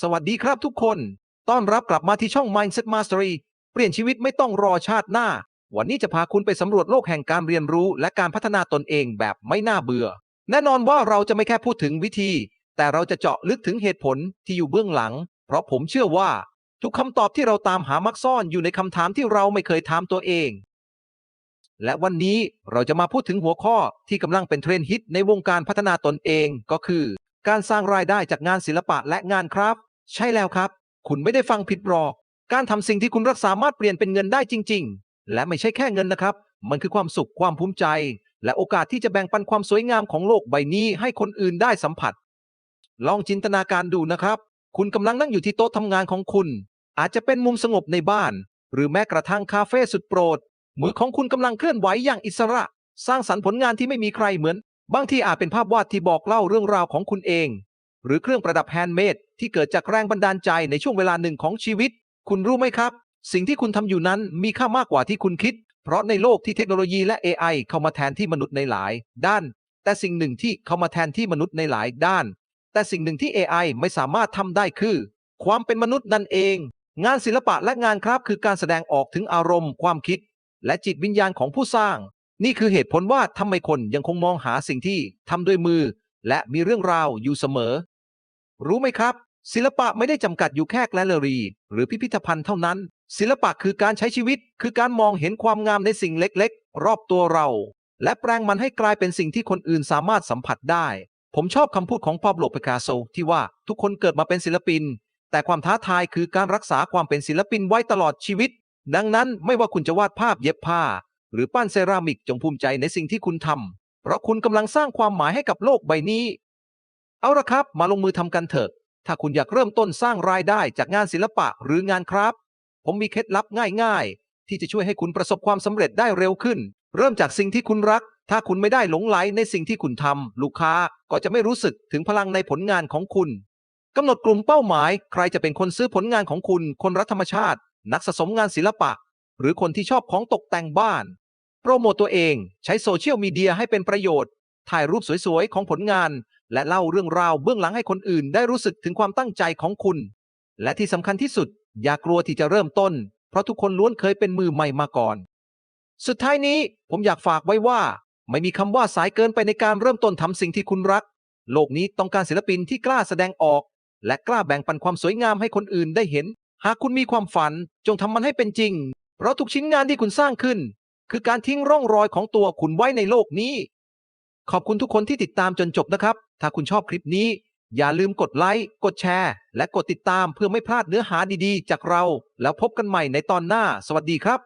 สวัสดีครับทุกคน ต้อนรับกลับมาที่ช่อง Mindset Mastery เปลี่ยนชีวิตไม่ต้องรอชาติหน้า วันนี้จะพาคุณไปสำรวจโลกแห่งการเรียนรู้ และการพัฒนาตนเองแบบไม่น่าเบื่อ แน่นอนว่าเราจะไม่แค่พูดถึงวิธี แต่เราจะเจาะลึกถึงเหตุผลที่อยู่เบื้องหลัง เพราะผมเชื่อว่า ทุกคำตอบที่เราตามหามักซ่อนอยู่ในคำถามที่เราไม่เคยถามตัวเอง และวันนี้เราจะมาพูดถึงหัวข้อที่กำลังเป็นเทรนด์ฮิตในวงการพัฒนาตนเองก็คือ การสร้างรายได้จากงานศิลปะและงานคราฟ ใช่แล้วครับ คุณไม่ได้ฟังผิดหรอก การทำสิ่งที่คุณรักสามารถเปลี่ยนเป็นเงินได้จริง ๆ และไม่ใช่แค่เงินนะครับ มันคือความสุขความภูมิใจ และโอกาสที่จะแบ่งปันความสวยงามของโลกใบนี้ให้คนอื่นได้สัมผัส ลองจินตนาการดูนะครับ คุณกำลังนั่งอยู่ที่โต๊ะทำงานของคุณ อาจจะเป็นมุมสงบในบ้าน หรือแม้กระทั่งคาเฟ่สุดโปรดมือของคุณกำลังเคลื่อนไหวอย่างอิสระ สร้างสรรค์ผลงานที่ไม่มีใครเหมือน บางที่อาจเป็นภาพวาดที่บอกเล่าเรื่องราวของคุณเอง หรือเครื่องประดับแฮนด์เมดที่เกิดจากแรงบันดาลใจในช่วงเวลาหนึ่งของชีวิต คุณรู้ไหมครับ สิ่งที่คุณทำอยู่นั้นมีค่ามากกว่าที่คุณคิด เพราะในโลกที่เทคโนโลยีและ AI เข้ามาแทนที่มนุษย์ในหลาย ด้าน แต่สิ่งหนึ่งที่เข้ามาแทนที่มนุษย์ในหลายด้าน แต่สิ่งหนึ่งที่ AI ไม่สามารถทำได้คือ ความเป็นมนุษย์นั่นเอง งานศิลปะและงานคราฟคือการแสดงออกถึงอารมณ์ ความคิด และจิตวิญญาณของผู้สร้าง นี่คือเหตุผลว่าทำไมคนยังคงมองหาสิ่งที่ทำด้วยมือและมีเรื่องราวอยู่เสมอ รู้ไหมครับ ศิลปะไม่ได้จำกัดอยู่แค่แกลเลอรี่หรือพิพิธภัณฑ์เท่านั้น ศิลปะคือการใช้ชีวิต คือการมองเห็นความงามในสิ่งเล็กๆ รอบตัวเรา และแปลงมันให้กลายเป็นสิ่งที่คนอื่นสามารถสัมผัสได้ ผมชอบคำพูดของปาโบโลปิกาโซที่ว่าทุกคนเกิดมาเป็นศิลปิน แต่ความท้าทายคือการรักษาความเป็นศิลปินไว้ตลอดชีวิต ดังนั้นไม่ว่าคุณจะวาดภาพเย็บผ้า หรือปั้นเซรามิกจงภูมิใจในสิ่งที่คุณทำเพราะคุณกำลังสร้างความหมายให้กับโลกใบนี้ เอาละครับ มาลงมือทำกันเถอะ ถ้าคุณอยากเริ่มต้นสร้างรายได้จากงานศิลปะหรืองานคราฟผมมีเคล็ดลับง่าย ๆ ที่จะช่วยให้คุณประสบความสำเร็จได้เร็วขึ้น เริ่มจากสิ่งที่คุณรัก ถ้าคุณไม่ได้หลงไหลในสิ่งที่คุณทำลูกค้าก็จะไม่รู้สึกถึงพลังในผลงานของคุณกำหนดกลุ่มเป้าหมาย ใครจะเป็นคนซื้อผลงานของคุณ คนรักธรรมชาติ นักสะสมงานศิลปะ หรือคนที่ชอบของตกแต่งบ้าน โปรโมตตัวเอง ใช้โซเชียลมีเดียให้เป็นประโยชน์ ถ่ายรูปสวยๆ ของผลงาน และเล่าเรื่องราวเบื้องหลังให้คนอื่นได้รู้สึกถึงความตั้งใจของคุณ และที่สำคัญที่สุด อย่ากลัวที่จะเริ่มต้น เพราะทุกคนล้วนเคยเป็นมือใหม่มาก่อน สุดท้ายนี้ผมอยากฝากไว้ว่า ไม่มีคำว่าสายเกินไปในการเริ่มต้นทำสิ่งที่คุณรัก โลกนี้ต้องการศิลปินที่กล้าแสดงออก และกล้าแบ่งปันความสวยงามให้คนอื่นได้เห็น หากคุณมีความฝันจงทำมันให้เป็นจริง เพราะทุกชิ้นงานที่คุณสร้างขึ้น คือการทิ้งร่องรอยของตัวคุณไว้ในโลกนี้ ขอบคุณทุกคนที่ติดตามจนจบนะครับ ถ้าคุณชอบคลิปนี้ อย่าลืมกดไลค์ กดแชร์ และกดติดตามเพื่อไม่พลาดเนื้อหาดีๆ จากเรา แล้วพบกันใหม่ในตอนหน้า สวัสดีครับ